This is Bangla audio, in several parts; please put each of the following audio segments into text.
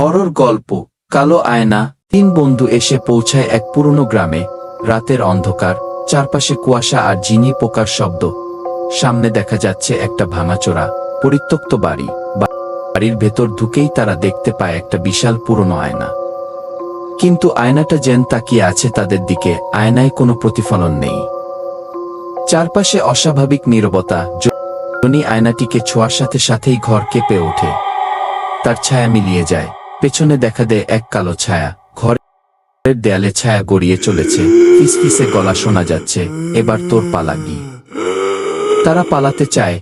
হরর গল্প, কালো আয়না, তিন বন্ধু এসে পৌঁছায় এক পুরনো গ্রামে। রাতের অন্ধকার, চারপাশে কুয়াশা আর জিনি পোকার শব্দ। সামনে দেখা যাচ্ছে একটা ভাঙাচোরা, পরিত্যক্ত বাড়ি। বাড়ির ভেতর ঢুকেই তারা দেখতে পায় একটা বিশাল পুরনো আয়না। কিন্তু আয়নাটা যেন তাকিয়ে আছে তাদের দিকে, আয়নায় কোনো প্রতিফলন নেই। চারপাশে অস্বাভাবিক নীরবতা জনি আয়নাটিকে ছোঁয়ার সাথে সাথেই ঘর কেঁপে ওঠে। তার ছায়া মিলিয়ে যায়। পেছনে দেখা দেয় এক কালো ছায়া। ঘরের দেয়ালে ছায়া গড়িয়ে চলেছে। ফিসফিসে গলা শোনা যাচ্ছে, এবার তোর পালা গি। তারা পালাতে চায়,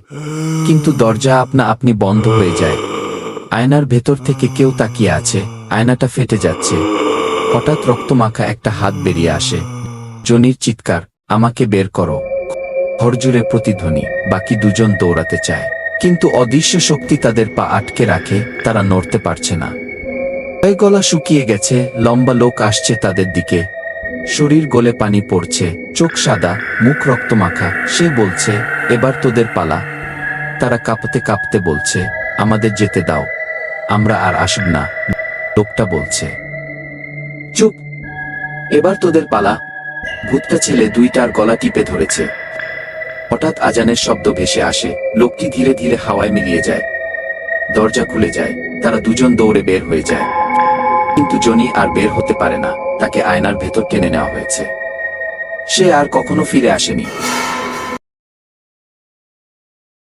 কিন্তু দরজা আপনা আপনি বন্ধ হয়ে যায়। আয়নার ভেতর থেকে কেউ তাকিয়ে আছে, আয়নাটা ফেটে যাচ্ছে। হঠাৎ রক্তমাখা একটা হাত বেরিয়ে আসে। জনির চিৎকার, আমাকে বের করো। ঘরজুড়ে প্রতিধ্বনি, বাকি দুজন দৌড়াতে চায়। কিন্তু অদৃশ্য শক্তি তাদের পা আটকে রাখে, তারা নড়তে পারছে না। এই গলা শুকিয়ে গেছে, লম্বা লোক আসছে তাদের দিকে। শরীর গলে পানি পড়ছে, চোখ সাদা, মুখ রক্ত মাখা সে বলছে, এবার তোদের পালা। তারা কাঁপতে কাঁপতে বলছে, আমাদের যেতে দাও। আমরা আর আসব না। লোকটা বলছে, চুপ। এবার তোদের পালা। ভূতটা ছেলে দুইটার গলা টিপে ধরেছে। হঠাৎ আজানের শব্দ ভেসে আসে, লোকটি ধীরে ধীরে হাওয়ায় মিলিয়ে যায়। দরজা খুলে যায়, তারা দুজন দৌড়ে বের হয়ে যায়। কিন্তু জনি আর বের হতে পারে না, তাকে আয়নার ভেতর টেনে নেওয়া হয়েছে। সে আর কখনো ফিরে আসেনি।